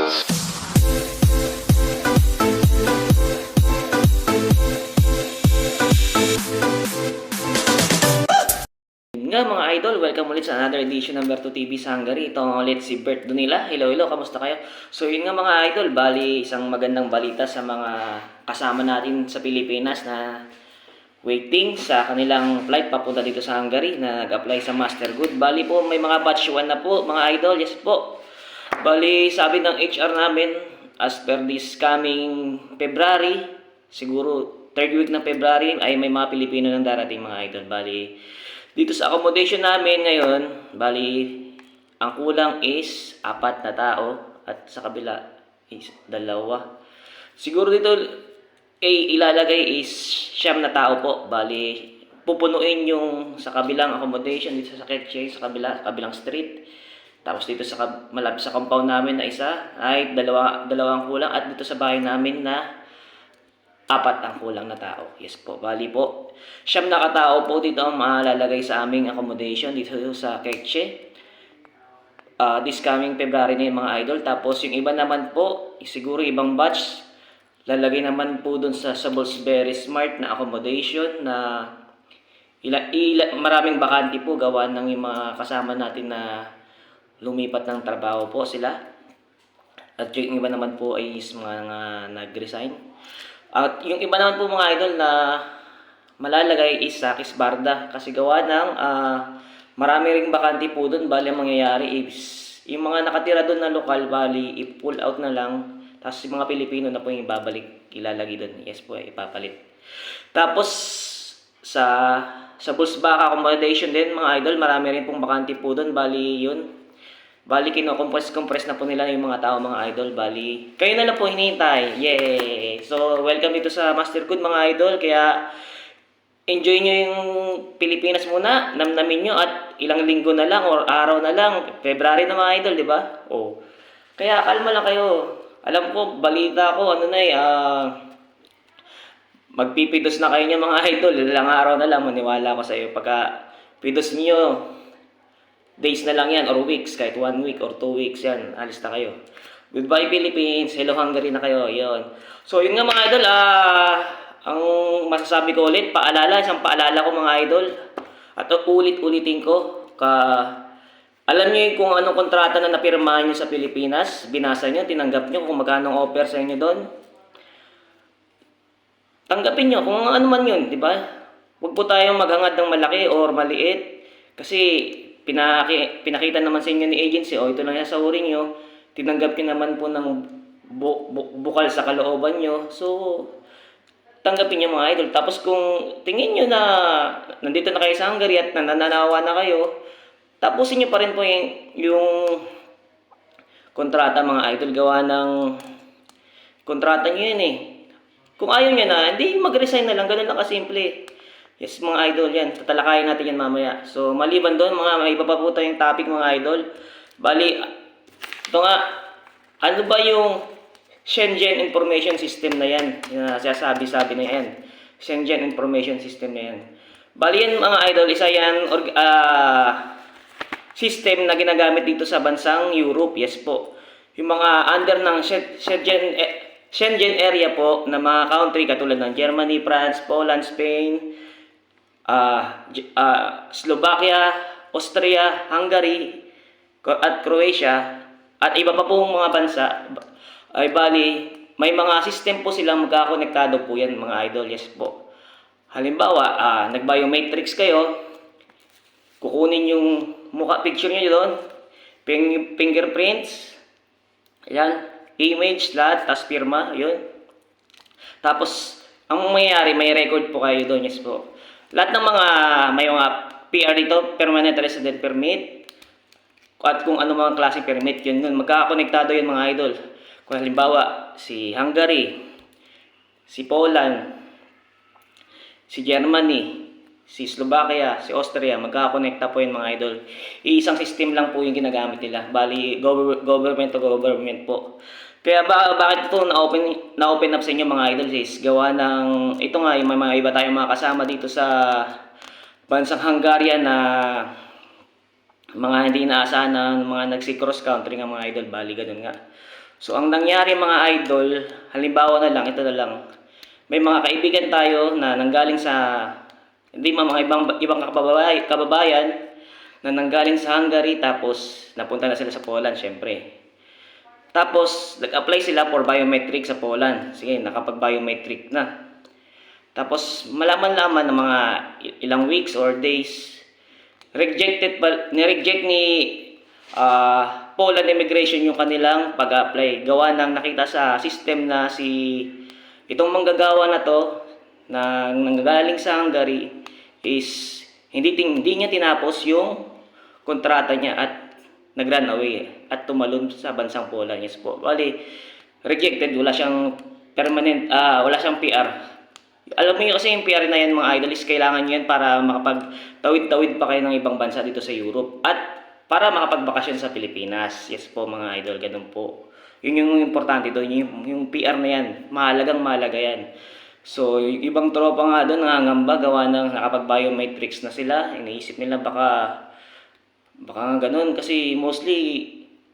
Nga mga idol, welcome ulit sa another edition ng Berto TV sa Hungary. Ito ulit si Bert Dunila. Hello, hello, kamusta kayo? So yun nga mga idol, bali isang magandang balita sa mga kasama natin sa Pilipinas na waiting sa kanilang flight papunta dito sa Hungary na nag-apply sa Master Good. Bali po may mga batch 1 na po mga idol, yes po. Bali sabi ng HR namin as per this coming February, siguro third week ng February ay may mga Pilipino nang darating mga idol. Bali dito sa accommodation namin ngayon, bali ang kulang is apat na tao at sa kabila is dalawa. Siguro dito eh, ilalagay is siyam na tao po. Bali, pupunuin yung sa kabilang accommodation dito sa Ketche, sa kabila, kabilang street. Tapos dito sa malapit sa compound namin na isa ay dalawa dalawang kulang at dito sa bahay namin na apat ang kulang na tao. Yes po. Bali po, siyam na katao po dito ang malalagay sa aming accommodation dito sa Ketche. Ah, this coming February na yung mga idol. Tapos yung iba naman po, siguro ibang batch, lalagay naman po dun sa, sa Very Smart na accommodation na ila, ila, maraming bakante po gawa ng yung mga kasama natin na lumipat ng trabaho po sila. At yung iba naman po ay is mga nag-resign. At yung iba naman po mga idol na malalagay is sa Kisbarda kasi gawa ng ah, marami ring bakante po doon. Bali ang mangyayari is yung mga nakatira doon na lokal, bali i-pull out na lang. Tapos yung mga Pilipino na po yung ibabalik, ilalagay doon. Yes po, ipapalit. Tapos sa sa Busbaka accommodation din mga idol, marami rin pong bakante po doon. Bali yun, Bali, kino-compress-compress na po nila yung mga tao, mga idol. Bali, kayo na lang po hinihintay. Yay! So, welcome dito sa Master Good, mga idol. Kaya, enjoy nyo yung Pilipinas muna. Namnamin nyo at ilang linggo na lang or araw na lang. February na mga idol, di ba? Oh. Kaya, kalma lang kayo. Alam ko, balita ko, ano na eh, ah... magpipidos na kayo niya mga idol. Ilang araw na lang, maniwala ko sa iyo. Pagka pidos niyo, days na lang yan or weeks, kahit one week or two weeks yan, alis na kayo. Goodbye Philippines, hello Hungary na kayo, yon. So yun nga mga idol, ah, ang masasabi ko ulit, paalala, isang paalala ko mga idol, at ulit-ulitin ko, ka, alam niyo kung anong kontrata na napirmahan niyo sa Pilipinas, binasa niyo, tinanggap niyo kung magkano offer sa inyo doon, tanggapin nyo kung ano man yun, di ba? Huwag po tayong maghangad ng malaki or maliit. Kasi pinaki, pinakita naman sa inyo ni agency, o ito lang yung sahurin nyo, tinanggap nyo naman po ng bu- bu- bukal sa kalooban nyo. So, tanggapin nyo mga idol. Tapos kung tingin nyo na nandito na kayo sa Hungary at nananawa na kayo, tapusin nyo pa rin po yung, yung kontrata mga idol. Gawa ng kontrata nyo yun eh. Kung ayaw niya na, hindi mag-resign na lang. Ganun lang kasimple. Yes, mga idol yan. Tatalakayin natin yan mamaya. So, maliban doon, mga may iba pa po tayong topic mga idol. Bali, ito nga, ano ba yung Shenzhen Information System na yan? Yung sasabi-sabi na yan. Shenzhen Information System na yan. Bali yan mga idol, isa yan org- ah, system na ginagamit dito sa bansang Europe. Yes po. Yung mga under ng Shen- Shenzhen, eh, Shenzhen area po na mga country katulad ng Germany, France, Poland, Spain, J- ah, Slovakia, Austria, Hungary, at Croatia, at iba pa pong mga bansa, ba- ay bali, may mga system po silang magkakonektado po yan mga idol, yes po. Halimbawa, ah, nag-biometrics kayo, kukunin yung mukha picture niyo doon, ping, fingerprints, yan, image, lahat, tas pirma, yun. Tapos, ang mangyayari, may record po kayo doon, yes po. Lahat ng mga, may mga PR dito, permanent resident permit, at kung ano mga klase permit, yun yun, magkakakonektado yun mga idol. Kung halimbawa, si Hungary, si Poland, si Germany, si Slovakia, si Austria, magkakakonekta po yun mga idol. Iisang system lang po yung ginagamit nila. Bali, gover- government to government po. Kaya ba, bakit ito na-open, na-open up sa inyo mga idol is gawa ng, ito nga, yung mga iba tayong mga kasama dito sa bansang Hungaria na mga hindi inaasahan na mga nagsi-cross country nga mga idol, bali ganun nga. So ang nangyari mga idol, halimbawa na lang, ito na lang. May mga kaibigan tayo na nanggaling sa hindi mga mga ibang ibang kababay, kababayan na nanggaling sa Hungary tapos napunta na sila sa Poland syempre. Tapos nag-apply sila for biometric sa Poland. Sige, nakapag-biometric na. Tapos malaman-laman ng mga ilang weeks or days rejected pa, ni-reject ni ah, Poland Immigration yung kanilang pag-apply. Gawa ng nakita sa system na si itong manggagawa na to na nanggagaling sa Hungary is hindi, hindi niya tinapos yung kontrata niya at nag-run away at tumalon sa bansang Poland. Yes po. Bali, rejected. Wala siyang permanent, ah wala siyang PR. Alam mo kasi yung PR na yan mga idol is kailangan nyo yan para makapag-tawid-tawid pa kayo ng ibang bansa dito sa Europe. At para makapagbakasyon sa Pilipinas. Yes po mga idol, ganun po. Yun yung importante doon, yung, yung PR na yan. Mahalagang mahalaga yan. So, ibang tropa nga doon, nangangamba, gawa ng nakapag-biometrics na sila. Iniisip nila baka, baka ganun. Kasi mostly,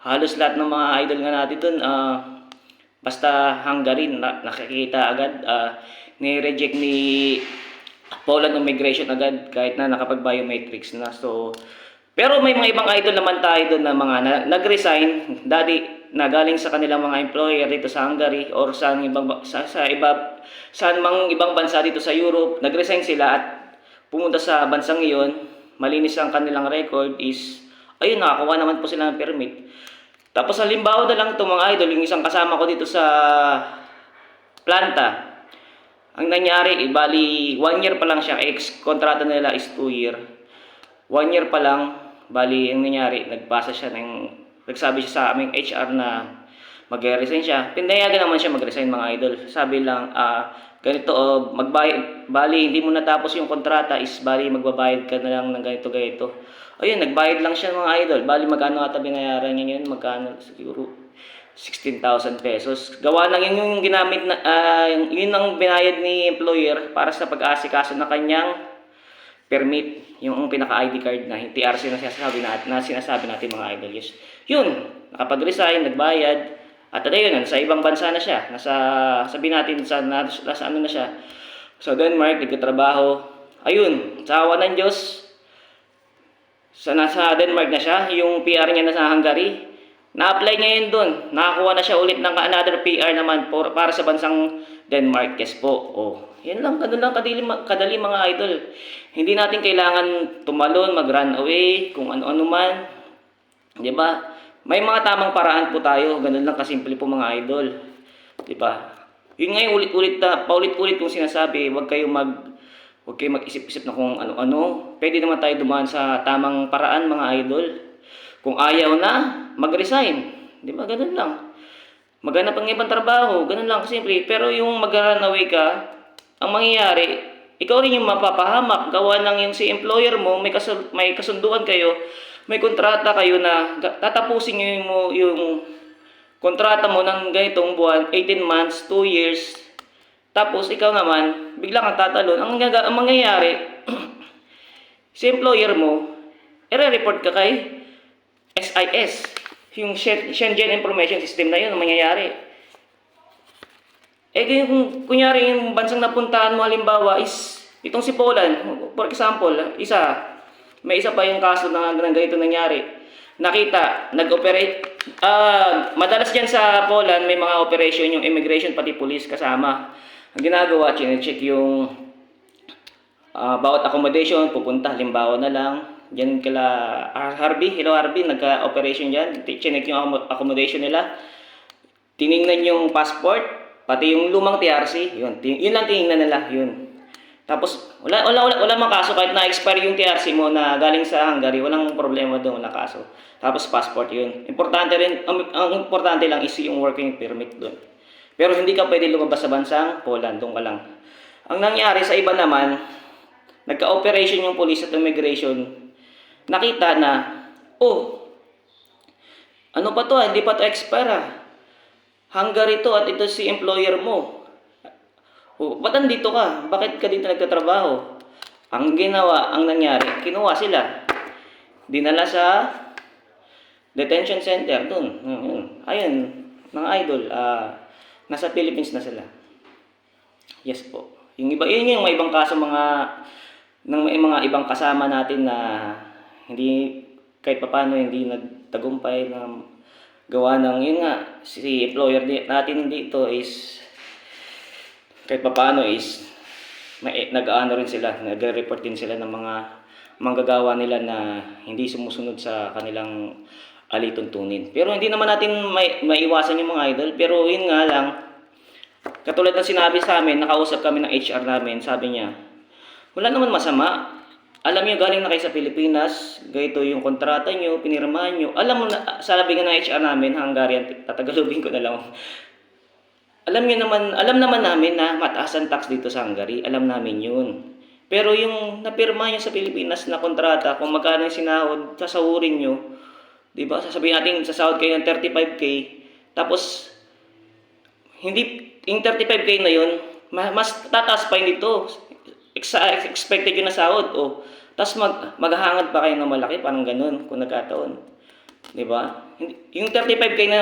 halos lahat ng mga idol nga natin doon, ah, basta Hungary, na, nakikita agad, ah, ni-reject ni Poland Immigration agad kahit na nakapag-biometrics na. So, pero may mga ibang idol naman tayo doon na mga na, nag-resign dati na galing sa kanilang mga employer dito sa Hungary or sa ibang ba- sa, sa iba saan mang ibang bansa dito sa Europe, nag-resign sila at pumunta sa bansang iyon, malinis ang kanilang record is ayun nakakuha naman po sila ng permit. Tapos halimbawa na lang itong mga idol, yung isang kasama ko dito sa planta, ang nangyari, eh, bali, one year pa lang siya, ex, kontrata nila is two year. One year pa lang, bali, ang nangyari, nagpasa siya ng, nagsabi siya sa aming HR na mag-resign siya. Pinayagan naman siya mag-resign mga idol. Sabi lang, ah, ganito, oh, magbayad, bali, hindi mo natapos yung kontrata, is bali, magbabayad ka na lang ng ganito, ganito. Ayun, nagbayad lang siya mga idol. Bali, magkano ata binayaran niya yun? Magkano? Siguro, 16,000 pesos. Gawa lang yun yung ginamit na, yung- yun ang binayad ni employer para sa pag-aasikaso na kanyang permit, yung pinaka-ID card na TRC na sinasabi natin, na sinasabi natin mga idol. Yes. Yun, nakapag-resign, nagbayad, at ano yun, nasa ibang bansa na siya. Nasa, sabi natin, sa, nasa, ano na siya. Sa Denmark, nagtatrabaho. Ayun, sa awa ng Diyos, sa nasa Denmark na siya, yung PR niya nasa Hungary, na-apply niya yun doon. Nakakuha na siya ulit ng another PR naman for, para sa bansang Denmark. Yes po. Oh, yan lang, ganun lang kadali, kadali mga idol. Hindi natin kailangan tumalon, mag-run away, kung ano-ano man. Di ba? May mga tamang paraan po tayo. Ganun lang kasimple po mga idol. Di ba? Yun nga ulit-ulit na, paulit-ulit kong sinasabi, huwag kayo mag Huwag kayo mag-isip-isip na kung ano-ano. Pwede naman tayo dumaan sa tamang paraan, mga idol. Kung ayaw na, mag-resign. Di ba? Ganun lang. Maghanap ng ibang trabaho. Ganun lang, simple. Pero yung mag-run away ka, ang mangyayari, ikaw rin yung mapapahamak. Gawa lang yung si employer mo, may, kasul- may kasunduan kayo, may kontrata kayo na tatapusin nyo mo- yung kontrata mo ng ganitong buwan, 18 months, 2 years, tapos ikaw naman, bigla kang tatalon. Ang, ang mangyayari, si employer mo, ire-report ka kay SIS. Yung Shen- Shenzhen Information System na yun, ang mangyayari. Eh, kung kunyari yung bansang napuntahan mo halimbawa is, itong si Poland, for example, isa, may isa pa yung kaso na, na ganito nangyari. Nakita, nag-operate, ah, madalas dyan sa Poland, may mga operation yung immigration pati police kasama. Ang ginagawa, chinecheck yung ah, bawat accommodation, pupunta, halimbawa na lang, dyan kala Harvey, hello Harvey, nagka-operation dyan, chinek yung accom- accommodation nila, tiningnan yung passport, pati yung lumang TRC, yun, yun lang tiningnan nila, yun. Tapos, wala, wala, wala, wala mang kaso, kahit na-expire yung TRC mo na galing sa Hungary, walang problema doon, wala kaso. Tapos, passport yun. Importante rin, ang, ang importante lang is yung working permit doon. Pero hindi ka pwede lumabas sa bansang Poland, doon ka lang. Ang nangyari sa iba naman, nagka-operation yung police at immigration, nakita na, oh, ano pa to, ah, hindi pa to expire ah. Hungary to at ito si employer mo. Oh, ba't andito ka? Bakit ka dito nagtatrabaho? Ang ginawa, ang nangyari, kinuha sila. Dinala sa detention center doon. Ayun. Ayun. mga idol, ah, nasa Philippines na sila. Yes po. Yung iba, yun yung mga ibang kaso mga ng mga ibang kasama natin na hindi kahit papaano hindi nagtagumpay na gawa ng yun nga si employer natin dito is kahit papaano is may nag-ano rin sila, nagre-report din sila ng mga manggagawa nila na hindi sumusunod sa kanilang alituntunin. Pero hindi naman natin may, maiwasan yung mga idol. Pero yun nga lang, katulad ng sinabi sa amin, nakausap kami ng HR namin, sabi niya, wala naman masama. Alam niyo galing na kayo sa Pilipinas, ganito yung kontrata niyo, pinirmahan niyo. Alam mo na, sabi nga ng HR namin, Hungarian, tatagalubin ko na lang. Alam niyo naman, alam naman namin na mataas ang tax dito sa Hungary. Alam namin yun. Pero yung napirma niyo sa Pilipinas na kontrata, kung magkano yung sinahod, sasahurin niyo. 'Di ba? Sasabihin natin sasahod kayo ng 35k. Tapos hindi yung 35k na yun, ma- mas tataas pa yun dito. Ex- expected yun na sahod. O, tapos mag, maghahangad pa kayo ng malaki, parang ganun, kung nagkataon. Di ba? Yung 35k na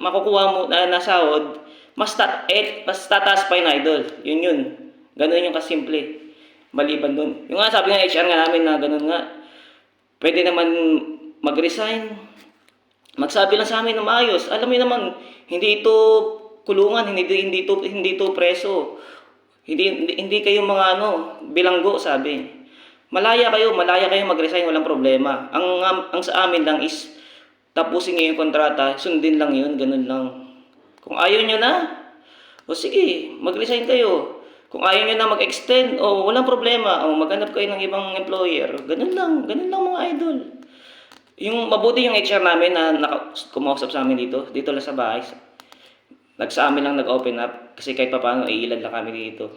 makukuha mo na nasahod, mas, tat, eh, mas tataas pa yun, idol. Yun yun. Ganun yung kasimple. Maliban dun. Yung nga, sabi nga HR nga namin na ganun nga, pwede naman mag-resign. Magsabi lang sa amin na maayos. Alam mo naman, hindi ito kulungan, hindi hindi ito hindi ito preso. Hindi hindi, hindi kayo mga ano, bilanggo sabi. Malaya kayo, malaya kayo mag-resign, walang problema. Ang ang, ang sa amin lang is tapusin niyo yung kontrata, sundin lang 'yun, ganun lang. Kung ayaw niyo na, o sige, mag-resign kayo. Kung ayaw niyo na mag-extend, o walang problema, o maghanap kayo ng ibang employer. Ganun lang, ganun lang mga idol. Yung mabuti yung HR namin na naka, kumausap sa amin dito, dito lang sa bahay. Nag sa amin lang nag-open up kasi kahit papaano ay ilan lang kami dito.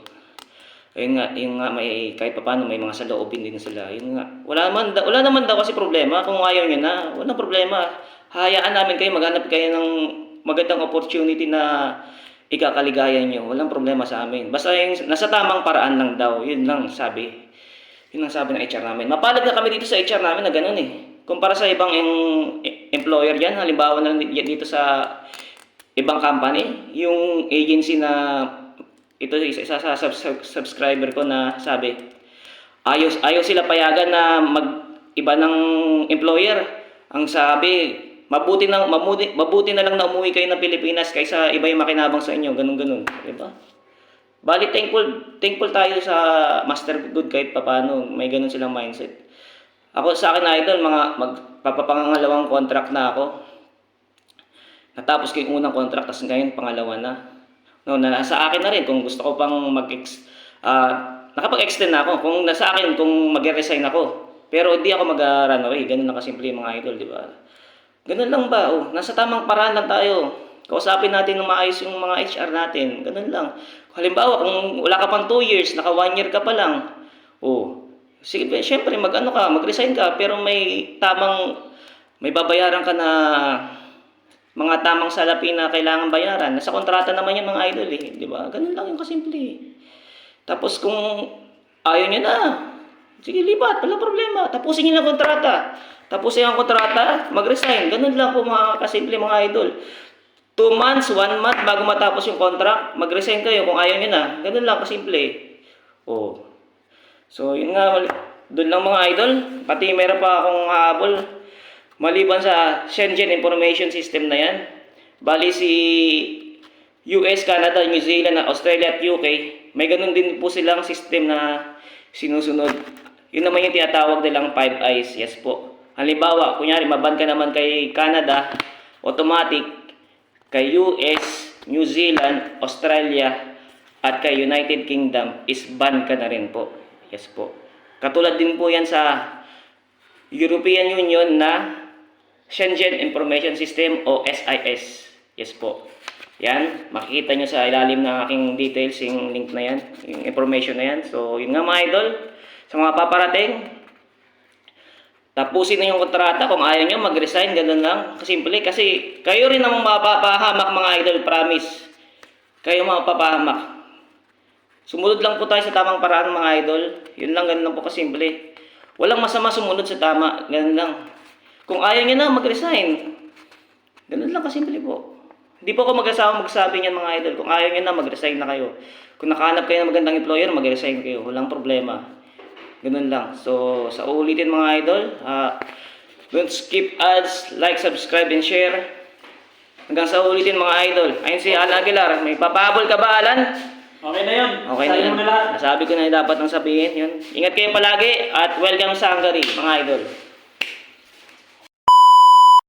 Ayun nga, yung nga may kahit papaano may mga saloobin din sila. Yun nga. Wala naman wala naman daw kasi problema kung ayaw niyo na. Walang problema. Hayaan namin kayo maghanap kayo ng magandang opportunity na ikakaligayan niyo. Walang problema sa amin. Basta yung nasa tamang paraan lang daw. Yun lang sabi. Yun ang sabi ng HR namin. Mapalad na kami dito sa HR namin na ganun eh. Kumpara sa ibang em- employer yan, halimbawa na dito sa ibang company, yung agency na ito isa, sa sub- sub- subscriber ko na sabi, ayos ayaw sila payagan na mag iba ng employer. Ang sabi, mabuti na mabuti, mabuti na lang na umuwi kayo ng Pilipinas kaysa iba yung makinabang sa inyo, ganun ganun, di ba? Bali thankful thankful tayo sa Master Good kahit papaano, may ganun silang mindset. Ako sa akin idol, mga magpapapangalawang contract na ako. Natapos ko yung unang contract, tapos ngayon pangalawa na. No, na nasa akin na rin kung gusto ko pang mag ah nakapag-extend na ako. Kung nasa akin kung mag-resign ako. Pero hindi ako mag-run away. Ganun lang kasimple yung mga idol, di ba? Ganun lang ba? Oh, nasa tamang paraan lang tayo. Kausapin natin ng maayos yung mga HR natin. Ganun lang. Halimbawa, kung wala ka pang 2 years, naka 1 year ka pa lang. Oh, sige, syempre mag-ano ka, mag-resign ka, pero may tamang may babayaran ka na mga tamang salapi na kailangan bayaran. Nasa kontrata naman yung mga idol eh, di ba? Ganun lang yung kasimple. Tapos kung ayaw niya na, sige lipat, wala problema. Tapusin niyo ng kontrata. Tapusin ang kontrata, mag-resign. Ganun lang po mga kasimple mga idol. Two months, one month bago matapos yung contract, mag-resign kayo kung ayaw niyo na. Ganun lang kasimple. Oh. So, yun nga, doon lang mga idol. Pati meron pa akong habol. Maliban sa Shenzhen Information System na yan. Bali si US, Canada, New Zealand, Australia at UK, may ganun din po silang system na sinusunod. Yun naman yung tinatawag nilang five eyes. Yes po. Halimbawa, kunyari, maban ka naman kay Canada, automatic, kay US, New Zealand, Australia, at kay United Kingdom is ban ka na rin po. Yes po. Katulad din po yan sa European Union na Shenzhen Information System o SIS. Yes po. Yan, makikita nyo sa ilalim ng aking details yung link na yan, yung information na yan. So, yun nga mga idol, sa mga paparating, tapusin na yung kontrata. Kung ayaw nyo, mag-resign, ganun lang. Kasimple, kasi kayo rin ang mapapahamak mga idol, promise. Kayo mapapahamak. Sumunod lang po tayo sa tamang paraan mga idol. Yun lang, ganun lang po kasimple. Walang masama sumunod sa tama, ganun lang. Kung ayaw nyo na, mag-resign. Ganun lang kasimple po. Hindi po ako mag-asawa magsabi niyan mga idol. Kung ayaw niyo na, mag-resign na kayo. Kung nakahanap kayo ng magandang employer, mag-resign kayo. Walang problema. Ganun lang. So, sa uulitin mga idol, ah, don't skip ads, like, subscribe, and share. Hanggang sa ulitin mga idol. Ayun si Alan Aguilar. May papahabol ka ba, Alan? Okay na yun. Okay na Sabi yan. mo na. Nasabi ko na dapat nang sabihin. Yun. Ingat kayo palagi at welcome sa Hungary, mga idol.